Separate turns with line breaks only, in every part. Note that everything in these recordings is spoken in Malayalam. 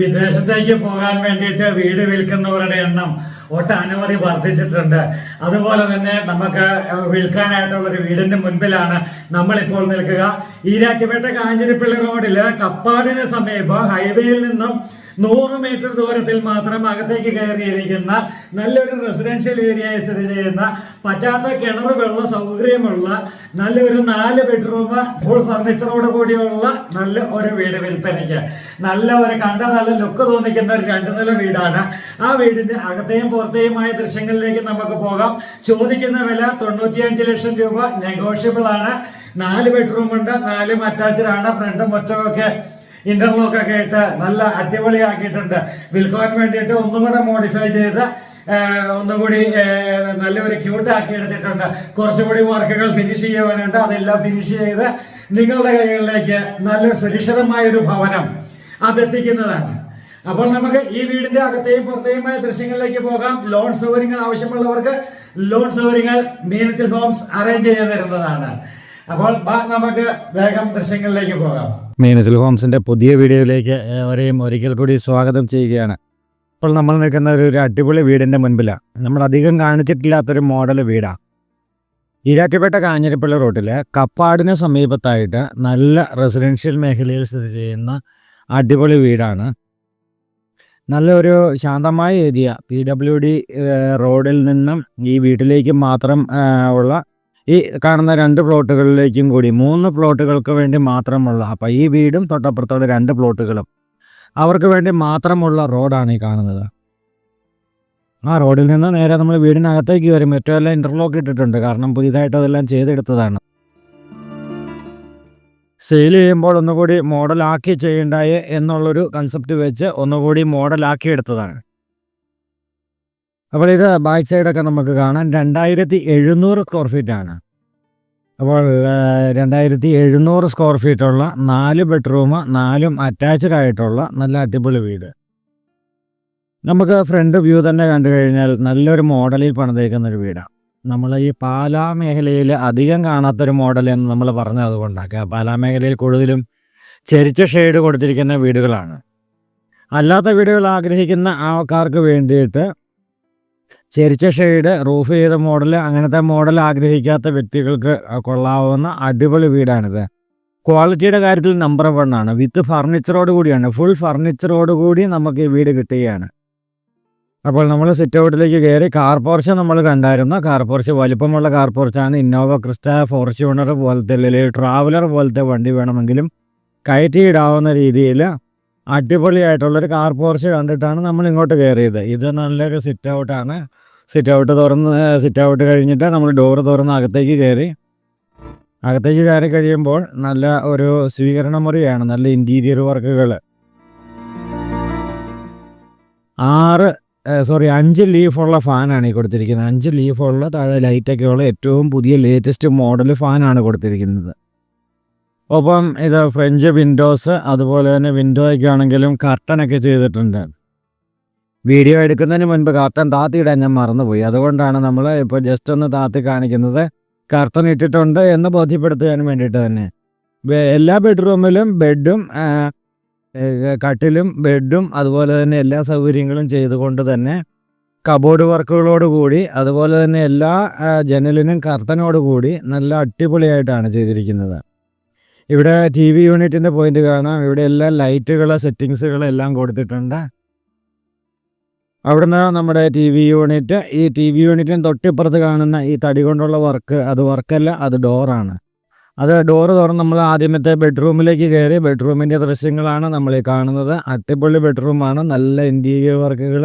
വിദേശത്തേക്ക് പോകാൻ വേണ്ടിയിട്ട് വീട് വിൽക്കുന്നവരുടെ എണ്ണം ഒട്ടനവധി വർദ്ധിച്ചിട്ടുണ്ട്. അതുപോലെ തന്നെ നമുക്ക് വിൽക്കാനായിട്ടുള്ള ഒരു വീടിന്റെ മുൻപിലാണ് നമ്മളിപ്പോൾ നിൽക്കുക. ഈരാറ്റുപേട്ട കാഞ്ഞിരപ്പള്ളി റോഡിൽ കപ്പാടിന് സമീപം ഹൈവേയിൽ നിന്നും നൂറ് മീറ്റർ ദൂരത്തിൽ മാത്രം അകത്തേക്ക് കയറിയിരിക്കുന്ന നല്ലൊരു റെസിഡൻഷ്യൽ ഏരിയയിൽ സ്ഥിതി ചെയ്യുന്ന പറ്റാത്ത കിണർ വെള്ള സൗകര്യമുള്ള നല്ലൊരു നാല് ബെഡ്റൂം ഫുൾ ഫർണിച്ചറോട് കൂടിയുള്ള നല്ല ഒരു വീട് വിൽപ്പനയ്ക്ക്. നല്ല ഒരു കണ്ട നല്ല ലുക്ക് തോന്നിക്കുന്ന ഒരു രണ്ട് നില വീടാണ്. ആ വീടിന്റെ അകത്തെയും പുറത്തെയുമായ ദൃശ്യങ്ങളിലേക്ക് നമുക്ക് പോകാം. ചോദിക്കുന്ന വില തൊണ്ണൂറ്റിയഞ്ച് ലക്ഷം രൂപ നെഗോഷ്യബിൾ ആണ്. നാല് ബെഡ്റൂം ഉണ്ട് നാലും അറ്റാച്ച്ഡ് ആണ് ഫ്രണ്ടും മുറ്റമൊക്കെ ഇന്റർലോക്ക് ഒക്കെ ഇട്ട് നല്ല അടിപൊളിയാക്കിയിട്ടുണ്ട്. വിൽക്കാൻ വേണ്ടിയിട്ട് ഒന്നും കൂടെ മോഡിഫൈ ചെയ്ത് ഒന്നും ഒന്നുകൂടി നല്ലൊരു ക്യൂട്ട് ആക്കി എടുത്തിട്ടുണ്ട്. കുറച്ചുകൂടി വർക്കുകൾ ഫിനിഷ് ചെയ്യുവാനുണ്ട്. അതെല്ലാം ഫിനിഷ് ചെയ്ത് നിങ്ങളുടെ കൈകളിലേക്ക് നല്ല സുരക്ഷിതമായ ഒരു ഭവനം അതെത്തിക്കുന്നതാണ്. അപ്പോൾ നമുക്ക് ഈ വീടിന്റെ അകത്തെയും പുറത്തെയുമായ ദൃശ്യങ്ങളിലേക്ക് പോകാം. ലോൺ സൗകര്യങ്ങൾ ആവശ്യമുള്ളവർക്ക് ലോൺ സൗകര്യങ്ങൾ മീനച്ചിൽ ഹോംസ് അറേഞ്ച് ചെയ്ത് തരുന്നതാണ്. അപ്പോൾ നമുക്ക് വേഗം ദൃശ്യങ്ങളിലേക്ക് പോകാം.
മീനച്ചിൽ ഹോംസിന്റെ പുതിയ വീഡിയോയിലേക്ക് ഏവരെയും ഒരിക്കൽ കൂടി സ്വാഗതം ചെയ്യുകയാണ്. ഇപ്പോൾ നമ്മൾ നിൽക്കുന്ന ഒരു അടിപൊളി വീടിന്റെ മുൻപിലാണ് നമ്മൾ അധികം കാണിച്ചിട്ടില്ലാത്തൊരു മോഡൽ വീടാണ് ഈരാറ്റുപേട്ട കാഞ്ഞിരപ്പള്ളി റോട്ടിൽ കപ്പാടിന് സമീപത്തായിട്ട് നല്ല റെസിഡൻഷ്യൽ മേഖലയിൽ സ്ഥിതി ചെയ്യുന്ന അടിപൊളി വീടാണ്. നല്ലൊരു ശാന്തമായ ഏരിയ. പി ഡബ്ല്യു ഡി റോഡിൽ നിന്നും ഈ വീട്ടിലേക്ക് മാത്രം ഉള്ള ഈ കാണുന്ന രണ്ട് പ്ലോട്ടുകളിലേക്കും കൂടി മൂന്ന് പ്ലോട്ടുകൾക്ക് വേണ്ടി മാത്രമുള്ള അപ്പം ഈ വീടും തൊട്ടപ്പുറത്തുള്ള രണ്ട് പ്ലോട്ടുകളും. അവർക്ക് വേണ്ടി മാത്രമുള്ള റോഡാണ് ഈ കാണുന്നത്. ആ റോഡിൽ നിന്ന് നേരെ നമ്മൾ വീടിനകത്തേക്ക് വരും. ഏറ്റവും എല്ലാം ഇന്റർലോക്ക് ഇട്ടിട്ടുണ്ട്. കാരണം പുതിയതായിട്ട് അതെല്ലാം ചെയ്തെടുത്തതാണ്. സെയിൽ ചെയ്യുമ്പോൾ ഒന്നുകൂടി മോഡലാക്കി ചെയ്യണ്ടായേ എന്നുള്ളൊരു കൺസെപ്റ്റ് വെച്ച് ഒന്നുകൂടി മോഡലാക്കി എടുത്തതാണ്. അപ്പോൾ ഇത് ബാക്ക് സൈഡൊക്കെ നമുക്ക് കാണാം. രണ്ടായിരത്തി എഴുന്നൂറ് സ്ക്വയർ ഫീറ്റാണ് അപ്പോൾ രണ്ടായിരത്തി എഴുന്നൂറ് സ്ക്വയർ ഫീറ്റുള്ള നാല് ബെഡ്റൂം നാലും അറ്റാച്ച്ഡ് ആയിട്ടുള്ള നല്ല അടിപൊളി വീട്. നമുക്ക് ഫ്രണ്ട് വ്യൂ തന്നെ കണ്ടു കഴിഞ്ഞാൽ നല്ലൊരു മോഡലിൽ പണിതേക്കുന്ന ഒരു വീടാണ് നമ്മൾ ഈ പാലാ മേഖലയിൽ അധികം കാണാത്തൊരു മോഡൽ എന്ന് നമ്മൾ പറഞ്ഞത് അതുകൊണ്ടാക്കുക പാലാ മേഖലയിൽ കൂടുതലും ചെരിച്ച ഷെയ്ഡ് കൊടുത്തിരിക്കുന്ന വീടുകളാണ്. അല്ലാത്ത വീടുകൾ ആഗ്രഹിക്കുന്ന ആൾക്കാർക്ക് വേണ്ടിയിട്ട് ചെരിച്ച ഷെയ്ഡ് റൂഫ് ചെയ്ത മോഡൽ അങ്ങനത്തെ മോഡൽ ആഗ്രഹിക്കാത്ത വ്യക്തികൾക്ക് കൊള്ളാവുന്ന അടിപൊളി വീടാണിത്. ക്വാളിറ്റിയുടെ കാര്യത്തിൽ നമ്പർ വൺ ആണ്. വിത്ത് ഫർണിച്ചറോട് കൂടിയാണ്. ഫുൾ ഫർണിച്ചറോട് കൂടി നമുക്ക് ഈ വീട് കിട്ടുകയാണ്. അപ്പോൾ നമ്മൾ സിറ്റ് ഔട്ടിലേക്ക് കയറി കാർ പോർച്ച് നമ്മൾ കണ്ടായിരുന്നു. കാർ പോർച്ച് വലിപ്പമുള്ള കാർ പോർച്ചാണ്. ഇന്നോവ ക്രിസ്റ്റ ഫോർച്യൂണർ പോലത്തെ അല്ലെങ്കിൽ ട്രാവലർ പോലത്തെ വണ്ടി വേണമെങ്കിലും കയറ്റി കയറ്റിയിടാവുന്ന രീതിയിൽ അടിപൊളിയായിട്ടുള്ളൊരു കാർ പോർച്ച് കണ്ടിട്ടാണ് നമ്മൾ ഇങ്ങോട്ട് കയറിയത്. ഇത് നല്ലൊരു സിറ്റ് ഔട്ടാണ്. സിറ്റ് ഔട്ട് തുറന്ന് സിറ്റ് ഔട്ട് കഴിഞ്ഞിട്ട് നമ്മൾ ഡോറ് തുറന്ന് അകത്തേക്ക് കയറി അകത്തേക്ക് കയറി കഴിയുമ്പോൾ നല്ല ഒരു സ്വീകരണ മുറിയാണ് നല്ല ഇന്റീരിയർ വർക്കുകൾ ആറ് സോറി അഞ്ച് ലീഫുള്ള ഫാനാണ് ഈ കൊടുത്തിരിക്കുന്നത്. അഞ്ച് ലീഫുള്ള താഴെ ലൈറ്റൊക്കെ ഉള്ള ഏറ്റവും പുതിയ ലേറ്റസ്റ്റ് മോഡൽ ഫാനാണ് കൊടുത്തിരിക്കുന്നത്. ഒപ്പം ഇത് ഫ്രഞ്ച് വിൻഡോസ് അതുപോലെ തന്നെ വിൻഡോയൊക്കെ ആണെങ്കിലും കർട്ടനൊക്കെ ചെയ്തിട്ടുണ്ട്. വീഡിയോ എടുക്കുന്നതിന് മുൻപ് കർട്ടൻ താത്തിയിടാൻ ഞാൻ മറന്നുപോയി. അതുകൊണ്ടാണ് നമ്മൾ ഇപ്പോൾ ജസ്റ്റ് ഒന്ന് താത്തി കാണിക്കുന്നത്. കർട്ടൻ ഇട്ടിട്ടുണ്ട് എന്ന് ബോധ്യപ്പെടുത്താൻ വേണ്ടിയിട്ട് തന്നെ. എല്ലാ ബെഡ്റൂമിലും ബെഡും കട്ടിലും ബെഡും അതുപോലെ തന്നെ എല്ലാ സൗകര്യങ്ങളും ചെയ്തുകൊണ്ട് തന്നെ കബോർഡ് വർക്കുകളോട് കൂടി അതുപോലെ തന്നെ എല്ലാ ജനലിനും കർട്ടനോട് കൂടി നല്ല അടിപൊളിയായിട്ടാണ് ചെയ്തിരിക്കുന്നത്. ഇവിടെ ടി വി യൂണിറ്റിന്റെ പോയിന്റ് കാണാം. ഇവിടെ എല്ലാ ലൈറ്റുകൾ സെറ്റിങ്സുകളെല്ലാം കൊടുത്തിട്ടുണ്ട്. അവിടുന്ന് നമ്മുടെ ടി വി യൂണിറ്റ് ഈ ടി വി യൂണിറ്റിന് തൊട്ടിപ്പുറത്ത് കാണുന്ന ഈ തടി കൊണ്ടുള്ള വർക്ക് അത് വർക്കല്ല അത് ഡോറാണ് അത് ഡോറ് തുറന്ന് നമ്മൾ ആദ്യമത്തെ ബെഡ്റൂമിലേക്ക് കയറി ബെഡ്റൂമിന്റെ ദൃശ്യങ്ങളാണ് നമ്മൾ കാണുന്നത്. അട്ടിപ്പൊളി ബെഡ്റൂമാണ് നല്ല ഇന്റീരിയർ വർക്കുകൾ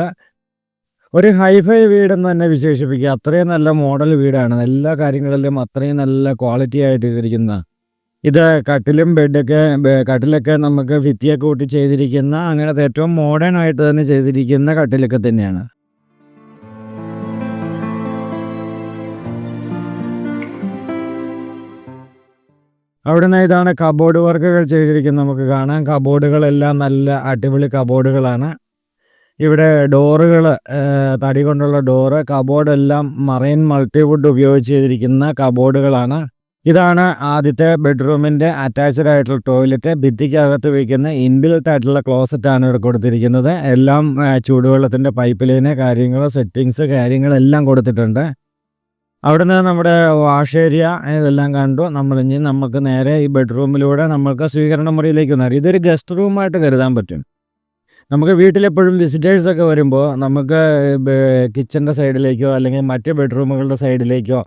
ഒരു ഹൈഫൈ വീടെന്ന് തന്നെ വിശേഷിപ്പിക്കുക. അത്രയും നല്ല മോഡൽ വീടാണ്. എല്ലാ കാര്യങ്ങളിലും അത്രയും നല്ല ക്വാളിറ്റി ആയിട്ട് ചെയ്തിരിക്കുന്ന ഇത് കട്ടിലും ബെഡൊക്കെ കട്ടിലൊക്കെ നമുക്ക് ഭിത്തിയൊക്കെ കൂട്ടി ചെയ്തിരിക്കുന്ന അങ്ങനത്തെ ഏറ്റവും മോഡേൺ ആയിട്ട് തന്നെ ചെയ്തിരിക്കുന്ന കട്ടിലൊക്കെ തന്നെയാണ്. അവിടുന്ന് ഇതാണ് കബോർഡ് വർക്കുകൾ ചെയ്തിരിക്കുന്നത് നമുക്ക് കാണാം. കബോർഡുകളെല്ലാം നല്ല അടിപൊളി കബോർഡുകളാണ് ഇവിടെ ഡോറുകൾ തടി കൊണ്ടുള്ള ഡോറ് കബോർഡെല്ലാം മറൈൻ മൾട്ടിവുഡ് ഉപയോഗിച്ച് ചെയ്തിരിക്കുന്ന കബോർഡുകളാണ് ഇതാണ് ആദ്യത്തെ ബെഡ്റൂമിന്റെ അറ്റാച്ച്ഡ് ആയിട്ടുള്ള ടോയ്ലറ്റ് ഭിത്തിക്കകത്ത് വയ്ക്കുന്ന ഇൻബിൽറ്റ് ആയിട്ടുള്ള ക്ലോസറ്റ് ആണ് ഇവിടെ കൊടുത്തിരിക്കുന്നത്. എല്ലാം ചൂടുവെള്ളത്തിന്റെ പൈപ്പ് ലൈന് കാര്യങ്ങൾ സെറ്റിങ്സ് കാര്യങ്ങളെല്ലാം കൊടുത്തിട്ടുണ്ട്. അവിടെ നിന്ന് നമ്മുടെ വാഷ് ഏരിയ ഇതെല്ലാം കണ്ടു. നമ്മൾ ഇനി നമുക്ക് നേരെ ഈ ബെഡ്റൂമിലൂടെ നമ്മൾക്ക് സ്വീകരണ മുറിയിലേക്ക് വന്നാൽ ഇതൊരു ഗസ്റ്റ് റൂമായിട്ട് കരുതാൻ പറ്റും. നമുക്ക് വീട്ടിലെപ്പോഴും വിസിറ്റേഴ്സൊക്കെ വരുമ്പോൾ നമുക്ക് കിച്ചന്റെ സൈഡിലേക്കോ അല്ലെങ്കിൽ മറ്റ് ബെഡ്റൂമുകളുടെ സൈഡിലേക്കോ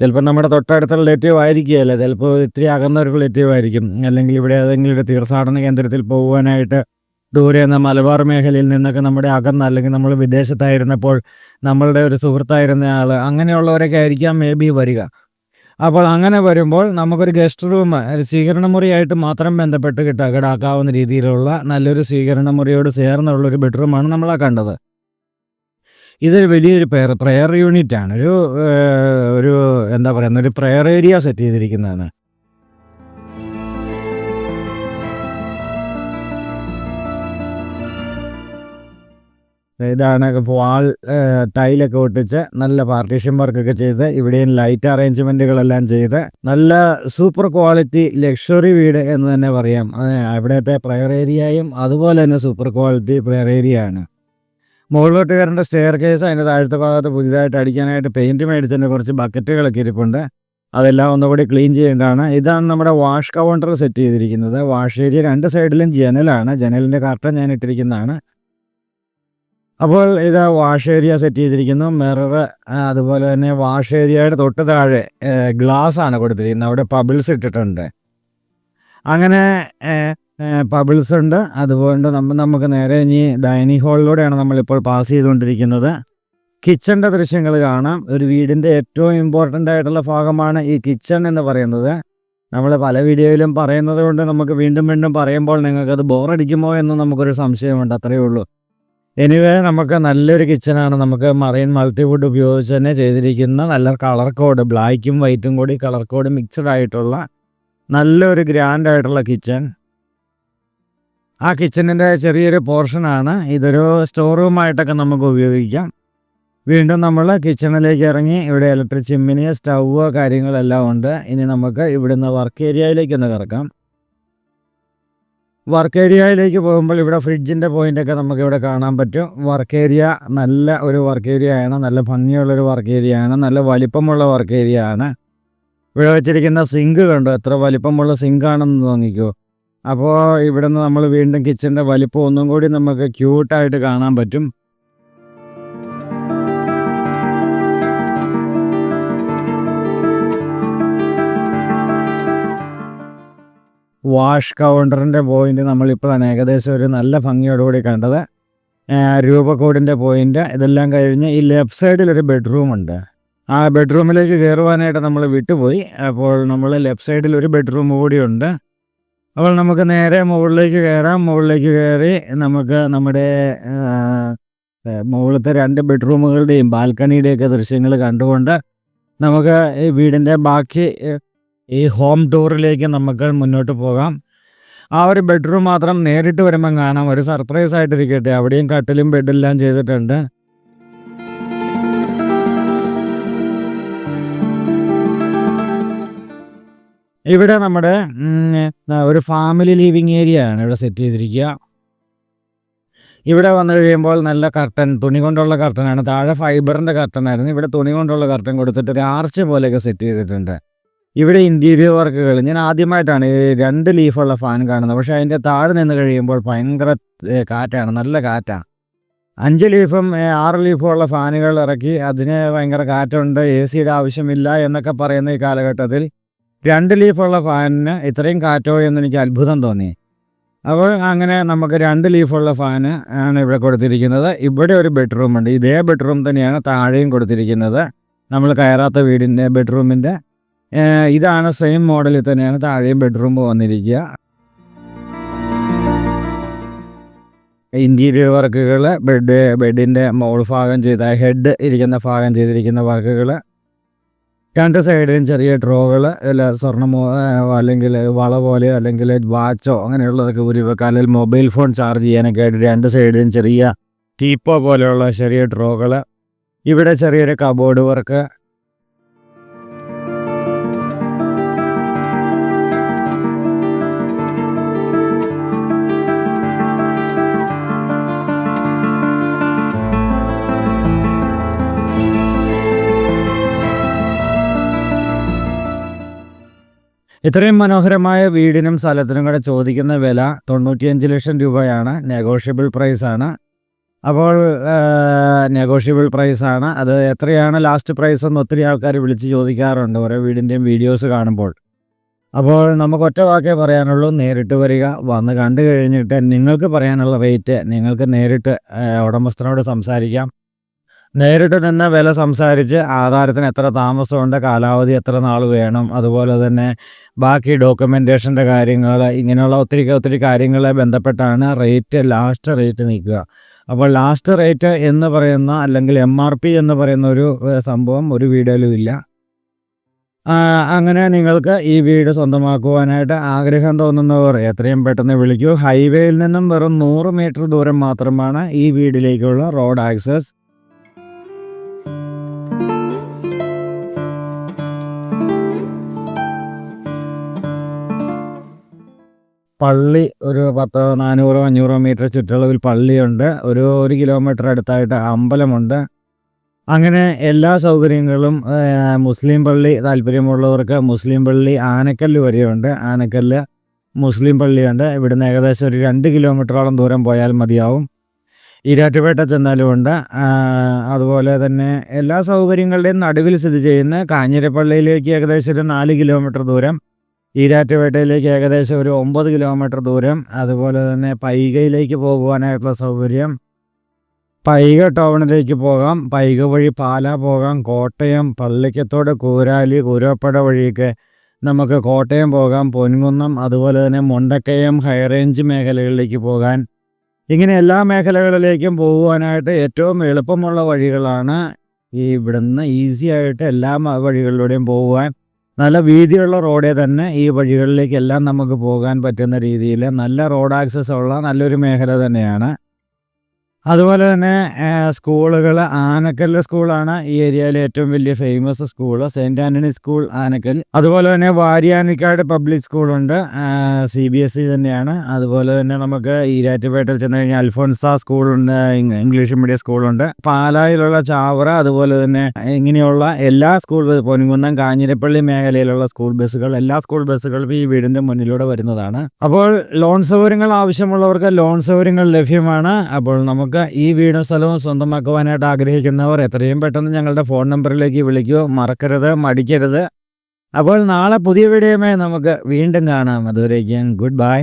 ചിലപ്പോൾ നമ്മുടെ തൊട്ടടുത്ത റിലേറ്റീവ് ആയിരിക്കുകയല്ല? ചിലപ്പോൾ ഇത്തിരി അകന്ന ഒരു ആയിരിക്കും. അല്ലെങ്കിൽ ഇവിടെ ഏതെങ്കിലും ഒരു തീർത്ഥാടന കേന്ദ്രത്തിൽ പോകുവാനായിട്ട് ദൂരെ നിന്ന് മലബാർ മേഖലയിൽ നിന്നൊക്കെ നമ്മുടെ അകന്ന അല്ലെങ്കിൽ നമ്മൾ വിദേശത്തായിരുന്നപ്പോൾ നമ്മളുടെ ഒരു സുഹൃത്തായിരുന്ന ആൾ അങ്ങനെയുള്ളവരൊക്കെ ആയിരിക്കാം മേ ബി വരിക. അപ്പോൾ അങ്ങനെ വരുമ്പോൾ നമുക്കൊരു ഗസ്റ്റ് റൂം സ്വീകരണ മുറിയായിട്ട് മാത്രം ബന്ധപ്പെട്ട് കിട്ടാ കിടാക്കാവുന്ന രീതിയിലുള്ള നല്ലൊരു സ്വീകരണ മുറിയോട് ചേർന്നുള്ളൊരു ബെഡ്റൂമാണ് നമ്മളാ കണ്ടത്. ഇതൊരു വലിയൊരു പ്രെയർ പ്രെയർ യൂണിറ്റാണ്. ഒരു ഒരു എന്താ പറയുന്ന ഒരു പ്രെയർ ഏരിയ സെറ്റ് ചെയ്തിരിക്കുന്നതാണ്. ഇതാണ് വാൾ ടൈലൊക്കെ ഒട്ടിച്ച് നല്ല പാർട്ടീഷൻ വർക്കൊക്കെ ചെയ്ത് ഇവിടെയും ലൈറ്റ് അറേഞ്ച്മെന്റുകളെല്ലാം ചെയ്ത് നല്ല സൂപ്പർ ക്വാളിറ്റി ലക്ഷറി വീട് എന്ന് തന്നെ പറയാം. അത് അവിടുത്തെ പ്രയർ ഏരിയയും അതുപോലെ തന്നെ സൂപ്പർ ക്വാളിറ്റി പ്രയർ ഏരിയ ആണ് മുകളിലോട്ട് കയറേണ്ട സ്റ്റെയർ കേസ് അതിന്റെ താഴത്തെ ഭാഗത്ത് പുതിയതായിട്ട് അടിക്കാനായിട്ട് പെയിന്റ് മേടിച്ചതിന്റെ കുറച്ച് ബക്കറ്റുകളൊക്കെ ഇരിപ്പുണ്ട്. അതെല്ലാം ഒന്നുകൂടി ക്ലീൻ ചെയ്യേണ്ടതാണ്. ഇതാണ് നമ്മുടെ വാഷ് കൗണ്ടർ സെറ്റ് ചെയ്തിരിക്കുന്നത്. വാഷ് ഏരിയ രണ്ട് സൈഡിലും ജനലാണ്. ജനലിന്റെ കർട്ടൻ ഞാൻ ഇട്ടിരിക്കുന്നതാണ്. അപ്പോൾ ഇത് വാഷ് ഏരിയ സെറ്റ് ചെയ്തിരിക്കുന്നു. മിറർ അതുപോലെ തന്നെ വാഷ് ഏരിയയുടെ തൊട്ട് താഴെ ഗ്ലാസ് ആണ് കൊടുത്തിരിക്കുന്നത്. അവിടെ പബിൾസ് ഇട്ടിട്ടുണ്ട്. അങ്ങനെ പബിൾസ് ഉണ്ട്. അതുപോലെ നമ്മൾ നമുക്ക് നേരെ ഇനി ഡൈനിങ് ഹാളിലൂടെയാണ് നമ്മളിപ്പോൾ പാസ് ചെയ്തുകൊണ്ടിരിക്കുന്നത്. കിച്ചന്റെ ദൃശ്യങ്ങൾ കാണാം. ഒരു വീടിന്റെ ഏറ്റവും ഇമ്പോർട്ടന്റ് ആയിട്ടുള്ള ഭാഗമാണ് ഈ കിച്ചൺ എന്ന് പറയുന്നത്. നമ്മൾ പല വീഡിയോയിലും പറയുന്നത് കൊണ്ട് നമുക്ക് വീണ്ടും വീണ്ടും പറയുമ്പോൾ നിങ്ങൾക്കത് ബോറടിക്കുമോ എന്ന് നമുക്കൊരു സംശയമുണ്ട്. അത്രയേ ഉള്ളൂ. എനിവേ നമുക്ക് നല്ലൊരു കിച്ചണാണ് നമുക്ക് മറൈൻ മൾട്ടിവുഡ് ഉപയോഗിച്ച് തന്നെ ചെയ്തിരിക്കുന്ന നല്ല കളർ കോഡ് ബ്ലാക്കും വൈറ്റും കൂടി കളർ കോഡ് മിക്സഡ് ആയിട്ടുള്ള നല്ലൊരു ഗ്രാൻഡ് ആയിട്ടുള്ള കിച്ചൺ ആ കിച്ചണിന്റെ ചെറിയൊരു പോർഷനാണ് ഇതൊരു സ്റ്റോർ റൂമായിട്ടൊക്കെ നമുക്ക് ഉപയോഗിക്കാം. വീണ്ടും നമ്മൾ കിച്ചണിലേക്ക് ഇറങ്ങി. ഇവിടെ ഇലക്ട്രിക് ചിമ്മിനി സ്റ്റൗവ് കാര്യങ്ങളെല്ലാം ഉണ്ട്. ഇനി നമുക്ക് ഇവിടുന്ന് വർക്ക് ഏരിയയിലേക്കൊന്ന് കിടക്കാം വർക്ക് ഏരിയയിലേക്ക് പോകുമ്പോൾ ഇവിടെ ഫ്രിഡ്ജിന്റെ പോയിന്റൊക്കെ നമുക്ക് ഇവിടെ കാണാൻ പറ്റും. വർക്ക് ഏരിയ നല്ല ഒരു വർക്ക് ഏരിയ ആണ് നല്ല ഭംഗിയുള്ളൊരു വർക്ക് ഏരിയ ആണ് നല്ല വലിപ്പമുള്ള വർക്ക് ഏരിയ ആണ് ഇവിടെ വെച്ചിരിക്കുന്ന സിങ്ക് കണ്ടോ? എത്ര വലിപ്പമുള്ള സിങ്ക് ആണെന്ന് തോന്നിക്കോ? അപ്പോൾ ഇവിടുന്ന് നമ്മൾ വീണ്ടും കിച്ചന്റെ വലിപ്പം ഒന്നും കൂടി നമുക്ക് ക്യൂട്ടായിട്ട് കാണാൻ പറ്റും. വാഷ് കൗണ്ടറിന്റെ പോയിന്റ് നമ്മളിപ്പോൾ തന്നെ ഏകദേശം ഒരു നല്ല ഭംഗിയോടുകൂടി കണ്ടത്. രൂപക്കോടിന്റെ പോയിന്റ് ഇതെല്ലാം കഴിഞ്ഞ് ഈ ലെഫ്റ്റ് സൈഡിലൊരു ബെഡ്റൂമുണ്ട്. ആ ബെഡ്റൂമിലേക്ക് കയറുവാനായിട്ട് നമ്മൾ വിട്ടുപോയി. അപ്പോൾ നമ്മൾ ലെഫ്റ്റ് സൈഡിൽ ഒരു ബെഡ്റൂം കൂടിയുണ്ട്. അപ്പോൾ നമുക്ക് നേരെ മുകളിലേക്ക് കയറാം. മുകളിലേക്ക് കയറി നമുക്ക് നമ്മുടെ മുകളിലത്തെ രണ്ട് ബെഡ്റൂമുകളുടെയും ബാൽക്കണിയുടെയൊക്കെ ദൃശ്യങ്ങൾ കണ്ടുകൊണ്ട് നമുക്ക് ഈ വീടിന്റെ ബാക്കി ഈ ഹോം ടൂറിലേക്ക് നമുക്ക് മുന്നോട്ട് പോകാം. ആ ഒരു ബെഡ്റൂം മാത്രം നേരിട്ട് വരുമ്പം കാണാം. ഒരു സർപ്രൈസ് ആയിട്ടിരിക്കട്ടെ. അവിടെയും കട്ടിലും ബെഡെല്ലാം ചെയ്തിട്ടുണ്ട്. ഇവിടെ നമ്മുടെ ഒരു ഫാമിലി ലിവിങ് ഏരിയ ആണ് ഇവിടെ സെറ്റ് ചെയ്തിരിക്കുക. ഇവിടെ വന്നു കഴിയുമ്പോൾ നല്ല കർട്ടൻ തുണി കൊണ്ടുള്ള കർട്ടനാണ് താഴെ ഫൈബറിന്റെ കർട്ടനായിരുന്നു ഇവിടെ തുണി കൊണ്ടുള്ള കർട്ടൻ കൊടുത്തിട്ട് ഒരു ആർച്ച് പോലെയൊക്കെ സെറ്റ് ചെയ്തിട്ടുണ്ട്. ഇവിടെ ഇന്റീരിയർ വർക്കുകൾ ഞാൻ ആദ്യമായിട്ടാണ് രണ്ട് ലീഫുള്ള ഫാൻ കാണുന്നത്. പക്ഷേ അതിന്റെ താഴെ നിന്ന് കഴിയുമ്പോൾ ഭയങ്കര കാറ്റാണ്. നല്ല കാറ്റാണ് അഞ്ച് ലീഫും ആറ് ലീഫും ഉള്ള ഫാനുകൾ ഇറക്കി അതിന് ഭയങ്കര കാറ്റുണ്ട്. എ സിയുടെ ആവശ്യമില്ല എന്നൊക്കെ പറയുന്ന ഈ കാലഘട്ടത്തിൽ രണ്ട് ലീഫുള്ള ഫാനിന് ഇത്രയും കാറ്റോ എന്ന് എനിക്ക് അത്ഭുതം തോന്നി. അപ്പോൾ അങ്ങനെ നമുക്ക് രണ്ട് ലീഫുള്ള ഫാന് ആണ് ഇവിടെ കൊടുത്തിരിക്കുന്നത്. ഇവിടെ ഒരു ബെഡ്റൂം ഉണ്ട്. ഇതേ ബെഡ്റൂം തന്നെയാണ് താഴെയും കൊടുത്തിരിക്കുന്നത്. നമ്മൾ കയറാത്ത വീടിന്റെ ബെഡ്റൂമിന്റെ ഇതാണ് സെയിം മോഡലിൽ തന്നെയാണ് താഴെയും ബെഡ്റൂം വന്നിരിക്കുക. ഇന്റീരിയർ വർക്കുകൾ ബെഡ് ബെഡിന്റെ മോൾ ഭാഗം ചെയ്ത ഹെഡ് ഇരിക്കുന്ന ഭാഗം ചെയ്തിരിക്കുന്ന വർക്കുകൾ രണ്ട് സൈഡിലും ചെറിയ ഡ്രോകൾ അല്ല സ്വർണമോ അല്ലെങ്കിൽ വള പോലെ അല്ലെങ്കിൽ വാച്ചോ അങ്ങനെയുള്ളതൊക്കെ ഒരു വെക്കാം അല്ലെങ്കിൽ മൊബൈൽ ഫോൺ ചാർജ് ചെയ്യാനൊക്കെ ആയിട്ട് രണ്ട് സൈഡിലും ചെറിയ ടീപ്പോ പോലെയുള്ള ചെറിയ ഡ്രോകൾ ഇവിടെ ചെറിയൊരു കബോർഡ് വർക്ക്. ഇത്രയും മനോഹരമായ വീടിനും സ്ഥലത്തിനും കൂടെ ചോദിക്കുന്ന വില തൊണ്ണൂറ്റിയഞ്ച് ലക്ഷം രൂപയാണ്. നെഗോഷ്യബിൾ പ്രൈസാണ് അപ്പോൾ നെഗോഷ്യബിൾ പ്രൈസാണ് അത് എത്രയാണ് ലാസ്റ്റ് പ്രൈസ് എന്ന് ഒത്തിരി ആൾക്കാർ വിളിച്ച് ചോദിക്കാറുണ്ട് ഓരോ വീടിന്റെയും വീഡിയോസ് കാണുമ്പോൾ. അപ്പോൾ നമുക്ക് ഒറ്റ വാക്കേ പറയാനുള്ളൂ. നേരിട്ട് വരിക വന്ന് കണ്ടു കഴിഞ്ഞിട്ട് നിങ്ങൾക്ക് പറയാനുള്ള റേറ്റ് നിങ്ങൾക്ക് നേരിട്ട് ഉടമസ്ഥനോട് സംസാരിക്കാം. നേരിട്ട് തന്നെ വില സംസാരിച്ച് ആധാരത്തിന് എത്ര താമസമുണ്ട് കാലാവധി എത്ര നാൾ വേണം അതുപോലെ തന്നെ ബാക്കി ഡോക്യുമെന്റേഷന്റെ കാര്യങ്ങൾ ഇങ്ങനെയുള്ള ഒത്തിരി ഒത്തിരി കാര്യങ്ങളെ ബന്ധപ്പെട്ടാണ് റേറ്റ് ലാസ്റ്റ് റേറ്റ് നിൽക്കുക അപ്പോൾ ലാസ്റ്റ് റേറ്റ് എന്ന് പറയുന്ന അല്ലെങ്കിൽ എം ആർ പി എന്ന് പറയുന്ന ഒരു സംഭവം ഒരു വീഡിയോയിലും ഇല്ല. അങ്ങനെ നിങ്ങൾക്ക് ഈ വീട് സ്വന്തമാക്കുവാനായിട്ട് ആഗ്രഹം തോന്നുന്നവർ എത്രയും പെട്ടെന്ന് വിളിക്കൂ. ഹൈവേയിൽ നിന്നും വെറും നൂറ് മീറ്റർ ദൂരം മാത്രമാണ് ഈ വീടിലേക്കുള്ള റോഡ് ആക്സസ്. പള്ളി ഒരു പത്തോ നാനൂറോ അഞ്ഞൂറോ മീറ്റർ ചുറ്റളവിൽ പള്ളിയുണ്ട്. ഒരു ഒരു കിലോമീറ്റർ അടുത്തായിട്ട് അമ്പലമുണ്ട്. അങ്ങനെ എല്ലാ സൗകര്യങ്ങളും മുസ്ലിം പള്ളി താല്പര്യമുള്ളവർക്ക് മുസ്ലിം പള്ളി ആനക്കല്ല് വരെയുണ്ട്. ആനക്കല്ല് മുസ്ലിം പള്ളിയുണ്ട്. ഇവിടുന്ന് ഏകദേശം ഒരു രണ്ട് കിലോമീറ്ററോളം ദൂരം പോയാൽ മതിയാവും. ഈരാറ്റുപേട്ട ചെന്നാലും ഉണ്ട് അതുപോലെ തന്നെ എല്ലാ സൗകര്യങ്ങളുടെയും നടുവിൽ സ്ഥിതി ചെയ്യുന്ന കാഞ്ഞിരപ്പള്ളിയിലേക്ക് ഏകദേശം ഒരു നാല് കിലോമീറ്റർ ദൂരം. ഈരാറ്റുപേട്ടയിലേക്ക് ഏകദേശം ഒരു ഒമ്പത് കിലോമീറ്റർ ദൂരം. അതുപോലെ തന്നെ പൈകയിലേക്ക് പോകുവാനായിട്ടുള്ള സൗകര്യം. പൈക ടൗണിലേക്ക് പോകാം. പൈക വഴി പാല പോകാം. കോട്ടയം പള്ളിക്കത്തോട് കൂരാലി കൂരപ്പട വഴിയൊക്കെ നമുക്ക് കോട്ടയം പോകാം. പൊൻകുന്നം അതുപോലെ തന്നെ മുണ്ടക്കയം ഹൈറേഞ്ച് മേഖലകളിലേക്ക് പോകാൻ. ഇങ്ങനെ എല്ലാ മേഖലകളിലേക്കും പോകുവാനായിട്ട് ഏറ്റവും എളുപ്പമുള്ള വഴികളാണ് ഈ ഇവിടുന്ന് ഈസി ആയിട്ട് എല്ലാ വഴികളിലൂടെയും പോകുവാൻ. നല്ല വീതിയുള്ള റോഡിൽ തന്നെ ഈ വഴികളിലേക്കെല്ലാം നമുക്ക് പോകാൻ പറ്റുന്ന രീതിയിൽ നല്ല റോഡ് ആക്സസ് ഉള്ള നല്ലൊരു മേഖല തന്നെയാണ്. അതുപോലെ തന്നെ സ്കൂളുകൾ ആനക്കല്ല് സ്കൂളാണ് ഈ ഏരിയയിലെ ഏറ്റവും വലിയ famous school Saint Antony school Anakkal. അതുപോലെ തന്നെ വാരിയാനിക്കാട് പബ്ലിക് സ്കൂളുണ്ട് സി ബി എസ് ഇ തന്നെയാണ്. അതുപോലെ തന്നെ നമുക്ക് ഈരാറ്റുപേട്ടയിൽ ചെന്ന് കഴിഞ്ഞാൽ അൽഫോൻസ സ്കൂളുണ്ട് ഇംഗ്ലീഷ് മീഡിയം സ്കൂളുണ്ട്. പാലായിലുള്ള ചാവറ അതുപോലെ തന്നെ ഇങ്ങനെയുള്ള എല്ലാ സ്കൂൾ ബസ് പൊൻകുന്നം കാഞ്ഞിരപ്പള്ളി മേഖലയിലുള്ള സ്കൂൾ ബസ്സുകൾ എല്ലാ സ്കൂൾ ബസ്സുകളും ഈ വീടിന്റെ മുന്നിലൂടെ വരുന്നതാണ്. അപ്പോൾ ലോൺ സൗകര്യങ്ങൾ ആവശ്യമുള്ളവർക്ക് ലോൺ സൗകര്യങ്ങൾ ലഭ്യമാണ്. അപ്പോൾ നമുക്ക് ഈ വീടും സ്ഥലവും സ്വന്തമാക്കുവാനായിട്ട് ആഗ്രഹിക്കുന്നവർ എത്രയും പെട്ടെന്ന് ഞങ്ങളുടെ ഫോൺ നമ്പറിലേക്ക് വിളിക്കൂ മറക്കരുത് മടിക്കരുത്. അപ്പോൾ നാളെ പുതിയ വീഡിയോയുമായി നമുക്ക് വീണ്ടും കാണാം. അതുവരേക്കും ഗുഡ് ബൈ.